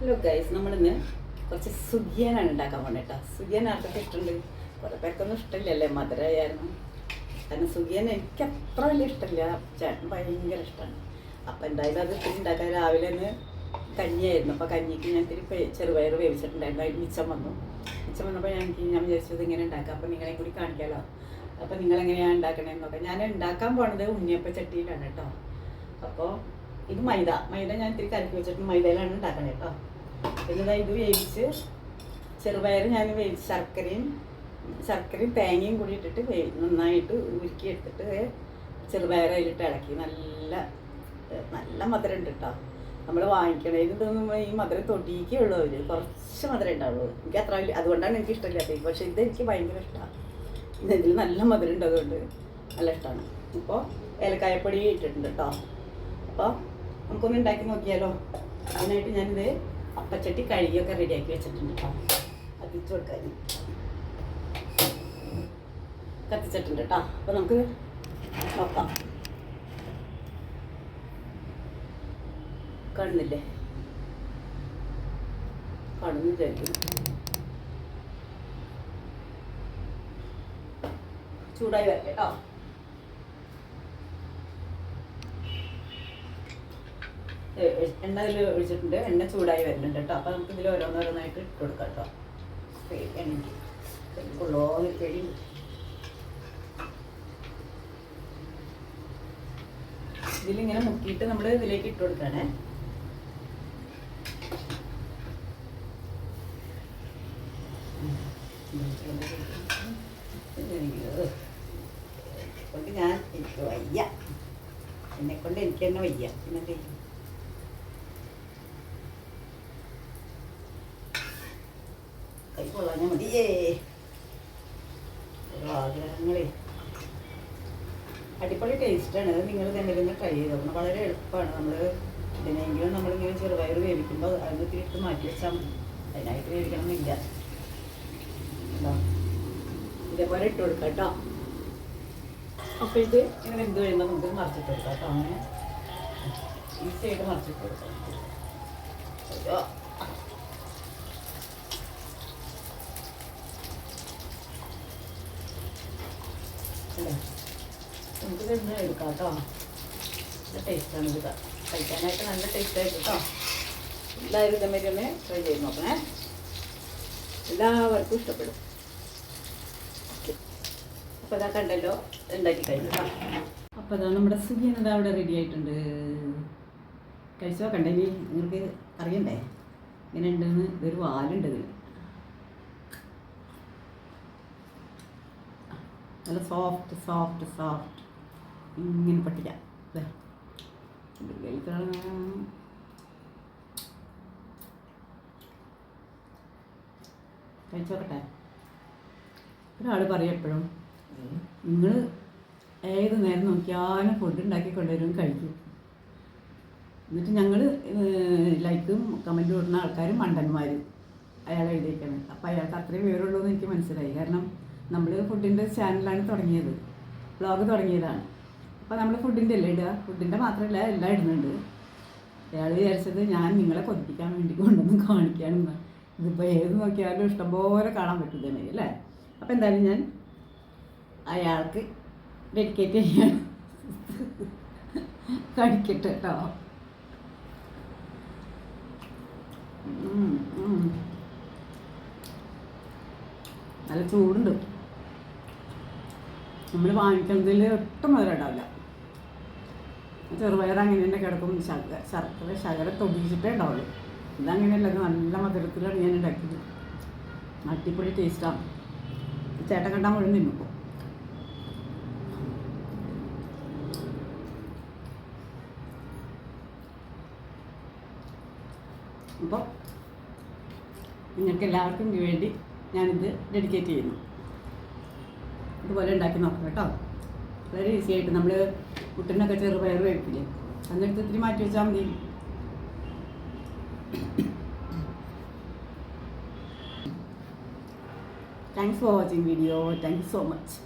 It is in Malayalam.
ഹലോ ഗൈസ് നമ്മളിന്ന് കുറച്ച് സുഖിയനാണ് ഉണ്ടാക്കാൻ പോണേട്ടാ കേട്ടോ ആർക്കൊക്കെ ഇഷ്ടമുണ്ട്? കുറേ പേർക്കൊന്നും ഇഷ്ടമില്ലല്ലേ? മധുരമായിരുന്നു കാരണം സുഖിയൻ എനിക്ക് അത്ര വലിയ ഇഷ്ടമില്ല. ചേട്ടൻ ഭയങ്കര ഇഷ്ടമാണ്. അപ്പം എന്തായാലും അത് ഇത്തിരി ഉണ്ടാക്കാൻ രാവിലെ ഒന്ന് കഞ്ഞിയായിരുന്നു. അപ്പോൾ കഞ്ഞിക്ക് ഞാൻ ഇത്തിരി ചെറുപയർ വേവിച്ചിട്ടുണ്ടായിരുന്നു. അതിൽ മിച്ചം വന്നു. മിച്ചം വന്നപ്പോൾ ഞാൻ ഞാൻ വിചാരിച്ചത് ഇങ്ങനെ ഉണ്ടാക്കാം. അപ്പോൾ നിങ്ങളെ കൂടി കാണിക്കാമല്ലോ അപ്പോൾ നിങ്ങളെങ്ങനെയാണ് ഉണ്ടാക്കണേന്നൊക്കെ. ഞാൻ ഉണ്ടാക്കാൻ പോണത് ഉണ്ണിയപ്പ ചട്ടിയിലാണ് കേട്ടോ അപ്പോൾ ഇത് മൈദ. മൈദ ഞാൻ ഇത്തിരി കലക്കി വെച്ചിട്ട് മൈദയിലാണ് ഉണ്ടാക്കണേ കേട്ടോ എന്നിട്ട് ഇത് വേവിച്ച് ചെറുപയർ ഞാൻ വേവിച്ച് ശർക്കരയും ശർക്കരയും തേങ്ങയും കൂടി ഇട്ടിട്ട് വേ നന്നായിട്ട് ഉരുക്കി എടുത്തിട്ട് ചെറുപയർ അതിലിട്ട് ഇളക്കി. നല്ല നല്ല മധുരം ഉണ്ട് കേട്ടോ നമ്മൾ വാങ്ങിക്കണേ. ഇതൊന്നും ഈ മധുരം തൊടിയിക്കേ ഉള്ളൂ അവർ കുറച്ച് മധുരം ഉണ്ടാവുള്ളൂ. എനിക്ക് അത്ര വലിയ അതുകൊണ്ടാണ് എനിക്ക് ഇഷ്ടമില്ലാത്തത്. പക്ഷേ ഇത് എനിക്ക് ഭയങ്കര ഇഷ്ടമാണ് ഇതിൽ നല്ല മധുരം ഉണ്ട് അതുകൊണ്ട് നല്ല ഇഷ്ടമാണ് ഇപ്പോൾ ഏലക്കായപ്പൊടി ഇട്ടിട്ടുണ്ട് കേട്ടോ അപ്പോൾ നമുക്കൊന്ന് ഉണ്ടാക്കി നോക്കിയാലോ? അതിനായിട്ട് ഞാനിത് അപ്പച്ചട്ടി കഴുകിയൊക്കെ റെഡിയാക്കി വെച്ചിട്ടുണ്ട് കേട്ടോ കത്തിച്ച് കൊടുക്കാൻ കത്തിച്ചിട്ടുണ്ട് കേട്ടോ അപ്പോൾ നമുക്ക് നോക്കാം. കാണുന്നില്ലേ? കാണുന്നു വിചാരിക്കുന്നു. ചൂടായി വരട്ടെ കേട്ടോ എണ്ണ ഇതിൽ ഒഴിച്ചിട്ടുണ്ട്. എണ്ണ ചൂടായി വരുന്നുണ്ട് കേട്ടോ. അപ്പോൾ നമുക്ക് ഇതിൽ ഓരോന്നോരോന്നായിട്ട് ഇട്ട് കൊടുക്കാം കേട്ടോ. എണ്ണയ്ക്ക് കൊള്ളോ പേടി ഇതിലിങ്ങനെ മുക്കിയിട്ട് നമ്മൾ ഇതിലേക്ക് ഇട്ട് കൊടുക്കണേ. ഞാൻ എനിക്ക് വയ്യ. എന്നെ കൊണ്ട് എനിക്ക് തന്നെ വയ്യ. പിന്നെ എന്ത് ചെയ്യും കൈ കൊള്ളാഞ്ഞാൽ മതിയേ ഓരോ ആഗ്രഹങ്ങളേ അടിപൊളി ടേസ്റ്റാണ്. അത് നിങ്ങൾ തന്നെ തന്നെ ട്രൈ ചെയ്ത്. നോക്കണം വളരെ എളുപ്പമാണ്. നമ്മൾ ഇതിനെങ്കിലും നമ്മളിങ്ങനെ ചെറുപയർ വേവിക്കുമ്പോൾ അതിന് ഇട്ട് മാറ്റി വെച്ചാൽ അതിനായിട്ട് വേവിക്കണമെന്നില്ല. ഇതേപോലെ ഇട്ട് കൊടുക്കാം കേട്ടോ. അപ്പോൾ ഇത് ഇങ്ങനെ എന്ത് കഴിയുമ്പോൾ നമുക്ക് മറിച്ചിട്ട് കൊടുക്കാം കേട്ടോ. അങ്ങനെ ഈസി ആയിട്ട് മറിച്ചിട്ട് കൊടുക്കാം. അല്ലേ? നമുക്ക് ഇതൊന്ന് എടുക്കാം കേട്ടോ. നല്ല ടേസ്റ്റാണ് ഇത്. കഴിക്കാനായിട്ട് നല്ല ടേസ്റ്റായിട്ട് കേട്ടോ. എല്ലാവരും ഇതേമാതിരി ഒന്ന് ട്രൈ ചെയ്ത് നോക്കണേ. എല്ലാവർക്കും ഇഷ്ടപ്പെടും. ഓക്കെ അപ്പോൾ ഇതാ കണ്ടല്ലോ ഉണ്ടാക്കി കഴിഞ്ഞു കേട്ടോ. അപ്പോൾ ഇതാ നമ്മുടെ സുഖിയനത് അവിടെ റെഡി ആയിട്ടുണ്ട്. കഴിച്ചു? നോക്കണ്ടേ നിങ്ങൾക്ക് അറിയണ്ടേ? ഇങ്ങനെ ഉണ്ടെന്ന് ഇതൊരു വാലുണ്ട് ഇതിന് നല്ല സോഫ്റ്റ് സോഫ്റ്റ് സോഫ്റ്റ് ഇങ്ങനെ പൊട്ടിക്കാം. ദേ. ഇത് കഴിക്കണം. കഴിച്ചു നോക്കട്ടെ ഒരാൾ പറയും എപ്പോഴും നിങ്ങൾ ഏത് നേരം നോക്കിയാലും ഫുഡ് ഉണ്ടാക്കി കൊണ്ടുവരും കഴിക്കും. എന്നിട്ട് ഞങ്ങൾ ലൈക്കും കമന്റ് കൊടുക്കുന്ന ആൾക്കാരും മണ്ടന്മാർ അയാൾ എഴുതിയിരിക്കുന്നത് അപ്പോൾ അയാൾക്ക് അത്രയും വിവരമുള്ളൂ എന്ന് എനിക്ക് മനസ്സിലായി. കാരണം നമ്മൾ ഫുഡിന്റെ ചാനലാണ് തുടങ്ങിയത്. ബ്ലോഗ് തുടങ്ങിയതാണ്. അപ്പോൾ നമ്മൾ ഫുഡിന്റെ അല്ലേ ഇടുക? ഫുഡിന്റെ മാത്രമല്ല എല്ലാം ഇടുന്നുണ്ട്. അയാൾ വിചാരിച്ചത് ഞാൻ നിങ്ങളെ കൊതിപ്പിക്കാൻ വേണ്ടി കൊണ്ടൊന്നും കാണിക്കാനെന്ന് ഇതിപ്പോൾ ഏത് നോക്കിയാലും ഇഷ്ടംപോലെ കാണാൻ പറ്റും തന്നെ അല്ലേ? അപ്പോൾ എന്തായാലും ഞാൻ അയാൾക്ക് ഡെഡിക്കേറ്റ് ചെയ്യാൻ കഴിക്കട്ടെ കേട്ടോ. നല്ല ചൂടുണ്ട്. നമ്മൾ വാങ്ങിക്കുന്നതിൽ ഒട്ടും മധുരം ഉണ്ടാവില്ല ചെറുപയർ അങ്ങനെ തന്നെ കിടക്കും. ശർക്കര ശർക്കര ശകര തൊടിച്ചിട്ടേ ഉണ്ടാവുള്ളൂ. ഇതങ്ങനെയല്ല ഇത് നല്ല മധുരത്തിലാണ് ഞാൻ ഉണ്ടാക്കിയത്. അടിപൊളി ടേസ്റ്റാണ് ചേട്ടൻ കണ്ടാൽ മുഴുവൻ തിന്നിപ്പോൾ അപ്പോൾ നിങ്ങൾക്ക് എല്ലാവർക്കും വേണ്ടി ഞാനിത് ഡെഡിക്കേറ്റ് ചെയ്യുന്നു. ഇതുപോലെ ഉണ്ടാക്കി നോക്കാം കേട്ടോ. വളരെ ഈസി ആയിട്ട് നമ്മൾ ചെറു ചെറുപയർ വേവിക്കില്ലേ? എന്നിട്ട് ഇത്തിരി മാറ്റി വെച്ചാൽ മതി. Thanks for watching video thank you so much